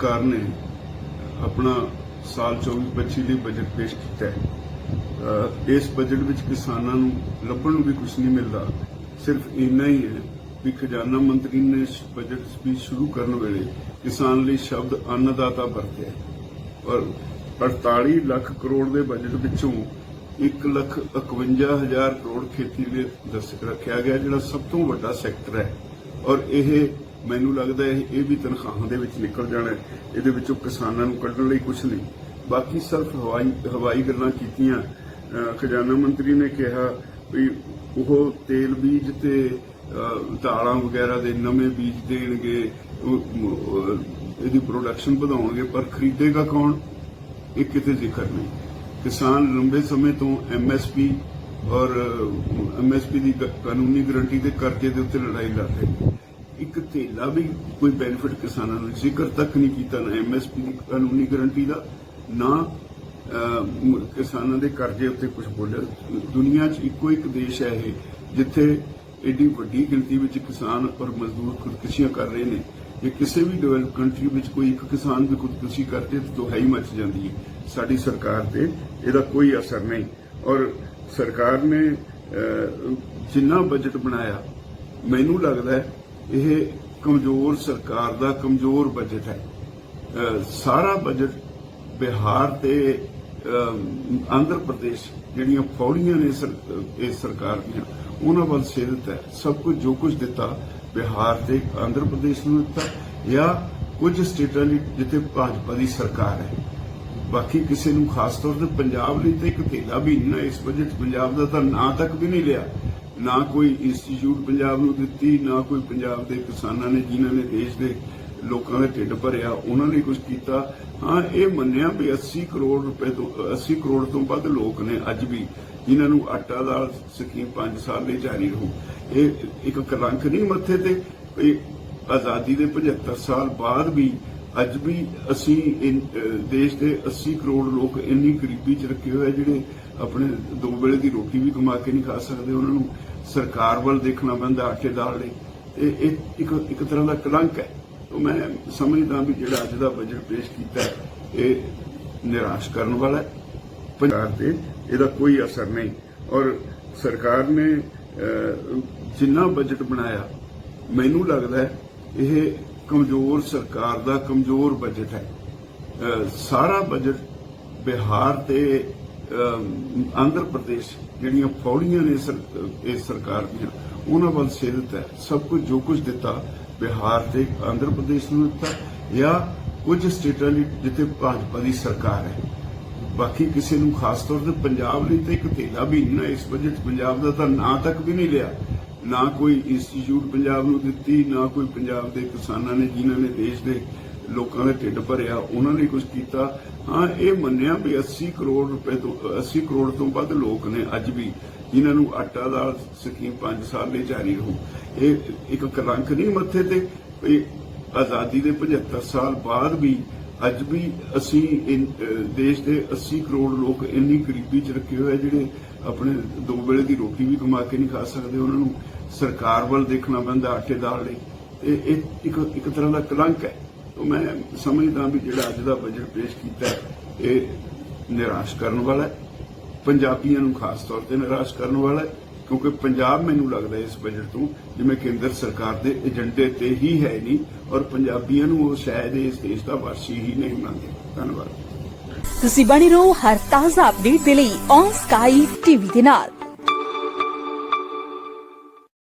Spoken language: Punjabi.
ਸਰਕਾਰ ਨੇ ਆਪਣਾ ਸਾਲ 24-25 ਲਈ ਬਜਟ ਪੇਸ਼ ਕੀਤਾ ਹੈ। ਇਸ ਬਜਟ ਵਿੱਚ ਕਿਸਾਨਾਂ ਨੂੰ ਲੱਭਣ ਨੂੰ ਵੀ ਕੁਝ ਨਹੀਂ ਮਿਲਦਾ। ਸਿਰਫ ਇੰਨਾ ਹੀ ਹੈ ਵੀ ਖਜ਼ਾਨਾ ਮੰਤਰੀ ਨੇ ਬਜਟ ਸਪੀਚ ਸ਼ੁਰੂ ਕਰਨ ਵੇਲੇ ਕਿਸਾਨ ਲਈ ਸ਼ਬਦ ਅੰਨਦਾਤਾ ਵਰਤਿਆ ਹੈ। ਔਰ 48 ਲੱਖ ਕਰੋੜ ਦੇ ਬਜਟ ਵਿੱਚੋਂ 1 ਲੱਖ 51 ਹਜ਼ਾਰ ਕਰੋੜ ਖੇਤੀ ਲਈ ਦੱਸ ਰੱਖਿਆ ਗਿਆ, ਜਿਹੜਾ ਸਭ ਤੋਂ ਵੱਡਾ ਸੈਕਟਰ ਹੈ। ਔਰ ਇਹ ਮੈਨੂੰ ਲੱਗਦਾ ਹੈ ਇਹ ਵੀ ਤਨਖਾਹਾਂ ਦੇ ਵਿੱਚ ਨਿਕਲ ਜਾਣਾ ਇਹਦੇ ਵਿੱਚੋਂ ਕਿਸਾਨਾਂ ਨੂੰ ਕੱਢਣ ਲਈ ਕੁਝ ਨਹੀਂ। ਬਾਕੀ ਸਿਰਫ ਹਵਾਈ ਹਵਾਈ ਗੱਲਾਂ ਕੀਤੀਆਂ। ਖਜ਼ਾਨਾ ਮੰਤਰੀ ਨੇ ਕਿਹਾ ਵੀ ਉਹ ਤੇਲ ਬੀਜ ਤੇ, ਅਹ ਦਾਲਾਂ ਵਗੈਰਾ ਦੇ ਨਵੇਂ ਬੀਜ ਦੇਣਗੇ। ਇਹਦੀ ਪ੍ਰੋਡਕਸ਼ਨ ਵਧਾਉਣਗੇ, ਪਰ ਖਰੀਦੇਗਾ ਕੌਣ? ਇਹ ਕਿਤੇ ਜ਼ਿਕਰ ਨਹੀਂ। ਕਿਸਾਨ ਲੰਬੇ ਸਮੇਂ ਤੋਂ ਐਮਐਸਪੀ ਔਰ ਐਮਐਸਪੀ ਦੀ ਕਾਨੂੰਨੀ ਗਰੰਟੀ ਦੇ ਕਰਜ਼ੇ ਦੇ ਉੱਤੇ ਲੜਾਈ ਲੜ ਰਹੇ ਨੇ। ਇੱਕ ਥੇਲਾ ਵੀ ਕੋਈ ਬੈਨੀਫਿਟ ਕਿਸਾਨਾਂ ਨੂੰ, ਜ਼ਿਕਰ ਤੱਕ ਨਹੀਂ ਕੀਤਾ ਨਾ ਐਮਐਸਪੀ ਦੀ ਕਾਨੂੰਨੀ ਗਾਰੰਟੀ ਦਾ, ਨਾ ਕਿਸਾਨਾਂ ਦੇ ਕਰਜ਼ੇ ਉੱਤੇ ਕੁਝ ਬੋਲਿਆ। ਦੁਨੀਆ 'ਚ ਇੱਕੋ ਇੱਕ ਦੇਸ਼ ਹੈ ਇਹ, ਜਿੱਥੇ ਏਡੀ ਵੱਡੀ ਗਿਣਤੀ ਵਿੱਚ ਕਿਸਾਨ ਔਰ ਮਜ਼ਦੂਰ ਖੁਦਕੁਸ਼ੀਆਂ ਕਰ ਰਹੇ ਨੇ। ਜੇ ਕਿਸੇ ਵੀ ਡਿਵੈਲਪ ਕੰਟਰੀ ਵਿੱਚ ਕੋਈ ਇੱਕ ਕਿਸਾਨ ਵੀ ਖੁਦਕੁਸ਼ੀ ਕਰਦੇ, ਤਾਂ ਦੁਹਾਈ ਮਚ ਜਾਂਦੀ ਹੈ। ਸਾਡੀ ਸਰਕਾਰ ਤੇ ਇਹਦਾ ਕੋਈ ਅਸਰ ਨਹੀਂ। ਔਰ ਸਰਕਾਰ ਨੇ ਜਿੰਨਾ ਬਜਟ ਬਣਾਇਆ, ਮੈਨੂੰ ਲੱਗਦਾ ਹੈ ਇਹ ਕਮਜ਼ੋਰ ਸਰਕਾਰ ਦਾ ਕਮਜ਼ੋਰ ਬਜਟ ਹੈ। ਸਾਰਾ ਬਜਟ ਬਿਹਾਰ ਤੇ ਅਹ, ਆਂਧਰ ਪ੍ਰਦੇਸ਼ ਜਿਹੜੀਆਂ ਫੌੜੀਆਂ ਨੇ ਸਰ- ਸਰਕਾਰ ਦੀਆਂ ਉਹਨਾਂ ਵੱਲ ਸਿਰਤ ਹੈ। ਸਭ ਕੁਝ ਜੋ ਕੁਝ ਦਿੱਤਾ ਬਿਹਾਰ ਤੇ ਆਂਧਰ ਪ੍ਰਦੇਸ਼ ਨੂੰ ਦਿੱਤਾ ਜਾਂ ਕੁਝ ਸਟੇਟਾਂ ਲਈ ਜਿੱਥੇ ਭਾਜਪਾ ਦੀ ਸਰਕਾਰ ਹੈ। ਬਾਕੀ ਕਿਸੇ ਨੂੰ ਖਾਸ ਤੌਰ ਤੇ ਪੰਜਾਬ ਲਈ ਤੇ ਇੱਕ ਥੇਲਾ ਵੀ ਨਾ ਇਸ ਬਜਟ ਪੰਜਾਬ ਦਾ ਤਾਂ ਨਾਂ ਤੱਕ ਵੀ ਨਹੀਂ ਲਿਆ। ਨਾ ਕੋਈ ਇੰਸਟੀਚਿਊਟ ਪੰਜਾਬ ਨੂੰ ਦਿੱਤੀ, ਨਾ ਕੋਈ ਪੰਜਾਬ ਦੇ ਕਿਸਾਨਾਂ ਨੇ, ਜਿਨ੍ਹਾਂ ਨੇ ਦੇਸ਼ ਦੇ ਲੋਕਾਂ ਦੇ ਢਿੱਡ ਭਰਿਆ, ਉਹਨਾਂ ਨੇ ਕੁਝ ਕੀਤਾ। ਹਾਂ, ਇਹ ਮੰਨਿਆ ਵੀ 80 ਕਰੋੜ ਰੁਪਏ ਤੋਂ 80 ਕਰੋੜ ਤੋਂ ਵੱਧ ਲੋਕ ਨੇ ਅੱਜ ਵੀ, ਜਿਨ੍ਹਾਂ ਨੂੰ ਆਟਾ ਦਾਲ ਸਕੀਮ 5 ਸਾਲ ਲਈ ਜਾਰੀ ਰਹੂ। ਇਹ ਇੱਕ ਕਲੰਕ ਨਹੀਂ ਮੱਥੇ ਤੇ ਆਜ਼ਾਦੀ ਦੇ 75 ਸਾਲ ਬਾਅਦ ਵੀ ਅੱਜ ਵੀ ਅਸੀਂ ਦੇਸ਼ ਦੇ 80 ਕਰੋੜ ਲੋਕ ਇੰਨੀ ਗਰੀਬੀ 'ਚ ਰੱਖੇ ਹੋਏ ਜਿਹੜੇ ਆਪਣੇ ਦੋ ਵੇਲੇ ਦੀ ਰੋਟੀ ਵੀ ਕਮਾ ਕੇ ਨਹੀਂ ਖਾ ਸਕਦੇ, ਉਹਨਾਂ ਨੂੰ ਸਰਕਾਰ ਵੱਲ ਦੇਖਣਾ ਪੈਂਦਾ ਆਟੇ ਦਾਲ ਲਈ। ਇਹ ਇਹ ਇੱਕ ਇੱਕ ਤਰ੍ਹਾਂ ਦਾ ਕਲੰਕ ਹੈ। ਤਾਂ ਮੈਂ ਸਮਝਦਾ ਵੀ ਜਿਹੜਾ ਅੱਜ ਦਾ ਬਜਟ ਪੇਸ਼ ਕੀਤਾ ਇਹ ਨਿਰਾਸ਼ ਕਰਨ ਵਾਲਾ ਹੈ। ਪੰਜਾਬ ਤੇ ਇਹਦਾ ਕੋਈ ਅਸਰ ਨਹੀਂ। ਔਰ ਸਰਕਾਰ ਨੇ ਜਿੰਨਾ ਬਜਟ ਬਣਾਇਆ, ਮੈਨੂੰ ਲੱਗਦਾ ਇਹ ਕਮਜ਼ੋਰ ਸਰਕਾਰ ਦਾ ਕਮਜ਼ੋਰ ਬਜਟ ਹੈ। ਸਾਰਾ ਬਜਟ ਬਿਹਾਰ ਤੇ ਅਹ, ਆਂਧਰ ਪ੍ਰਦੇਸ਼ ਜਿਹੜੀਆਂ ਫੌੜੀਆਂ ਨੇ ਇਸ ਸਰਕਾਰ ਦੀਆਂ ਉਹਨਾਂ ਵੱਲ ਸਿਰਤ ਹੈ। ਸਭ ਕੁਝ ਜੋ ਕੁਝ ਦਿੱਤਾ ਬਿਹਾਰ ਤੇ ਆਂਧਰ ਪ੍ਰਦੇਸ਼ ਨੂੰ ਦਿੱਤਾ ਜਾਂ ਕੁਝ ਸਟੇਟਾਂ ਲਈ ਜਿੱਥੇ ਭਾਜਪਾ ਦੀ ਸਰਕਾਰ ਹੈ। ਬਾਕੀ ਕਿਸੇ ਨੂੰ ਖਾਸ ਤੌਰ ਤੇ ਪੰਜਾਬ ਲਈ ਤਾਂ ਇੱਕ ਥੇਲਾ ਵੀ ਨਹੀਂ ਨਾ ਇਸ ਬਜਟ ਪੰਜਾਬ ਦਾ ਤਾਂ ਨਾਂ ਤੱਕ ਵੀ ਨਹੀਂ ਲਿਆ। ਨਾ ਕੋਈ ਇੰਸਟੀਚਿਊਟ ਪੰਜਾਬ ਨੂੰ ਦਿੱਤੀ, ਨਾ ਕੋਈ ਪੰਜਾਬ ਦੇ ਕਿਸਾਨਾਂ ਨੇ, ਜਿਨ੍ਹਾਂ ਨੇ ਦੇਸ਼ ਦੇ ਲੋਕਾਂ ਦਾ ਢਿੱਡ ਭਰਿਆ, ਉਹਨਾਂ ਨੇ ਕੁਝ ਕੀਤਾ। ਹਾਂ, ਇਹ ਮੰਨਿਆ ਵੀ 80 ਕਰੋੜ ਰੁਪਏ ਤੋਂ 80 ਕਰੋੜ ਤੋਂ ਵੱਧ ਲੋਕ ਨੇ ਅੱਜ ਵੀ, ਜਿਨ੍ਹਾਂ ਨੂੰ ਆਟਾ ਦਾਲ ਸਕੀਮ 5 ਸਾਲ ਲਈ ਜਾਰੀ ਰਹੂ। ਇਹ ਇੱਕ ਕਲੰਕ ਨਹੀਂ ਮੱਥੇ ਤੇ, ਵੀ ਆਜ਼ਾਦੀ ਦੇ 75 ਸਾਲ ਬਾਅਦ ਵੀ ਅੱਜ ਵੀ ਅਸੀਂ ਦੇਸ਼ ਦੇ 80 ਕਰੋੜ ਲੋਕ ਇੰਨੀ ਗਰੀਬੀ 'ਚ ਰੱਖੇ ਹੋਏ ਜਿਹੜੇ ਆਪਣੇ ਦੋ ਵੇਲੇ ਦੀ ਰੋਟੀ ਵੀ ਕਮਾ ਕੇ ਨਹੀਂ ਖਾ ਸਕਦੇ, ਉਹਨਾਂ ਨੂੰ ਸਰਕਾਰ ਵੱਲ ਦੇਖਣਾ ਪੈਂਦਾ ਆਟੇ ਦਾਲ ਲਈ। ਇਹ ਇਹ ਇੱਕ ਇੱਕ ਤਰ੍ਹਾਂ ਦਾ ਕਲੰਕ ਹੈ। ਤਾਂ ਮੈਂ ਸਮਝਦਾ ਵੀ ਜਿਹੜਾ ਅੱਜ ਦਾ ਬਜਟ ਪੇਸ਼ ਕੀਤਾ ਇਹ ਨਿਰਾਸ਼ ਕਰਨ ਵਾਲਾ ਹੈ। ਪੰਜਾਬੀਆਂ ਨੂੰ ਖਾਸ ਤੌਰ ਤੇ ਨਿਰਾਸ਼ ਕਰਨ ਵਾਲਾ ਹੈ, ਕਿਉਂਕਿ ਪੰਜਾਬ ਮੈਨੂੰ ਲੱਗਦਾ ਹੈ ਇਸ ਬਜਟ ਤੋਂ, ਜਿਵੇਂ ਕੇਂਦਰ ਸਰਕਾਰ ਦੇ ਏਜੰਡੇ ਤੇ ਹੀ ਹੈ ਨਹੀਂ, ਔਰ ਪੰਜਾਬੀਆਂ ਨੂੰ ਉਹ ਸ਼ਾਇਦ ਇਸ ਦੇਸ਼ ਦਾ ਵਾਸੀ ਹੀ ਨਹੀਂ ਮੰਨਦੇ। ਧੰਨਵਾਦ। ਤੁਸੀਂ ਬਣੇ ਰਹੋ ਹਰ ਤਾਜ਼ਾ ਅਪਡੇਟ ਦੇ ਲਈ ਔਨ ਸਕਾਈ ਟੀਵੀ ਦੇ ਨਾਲ।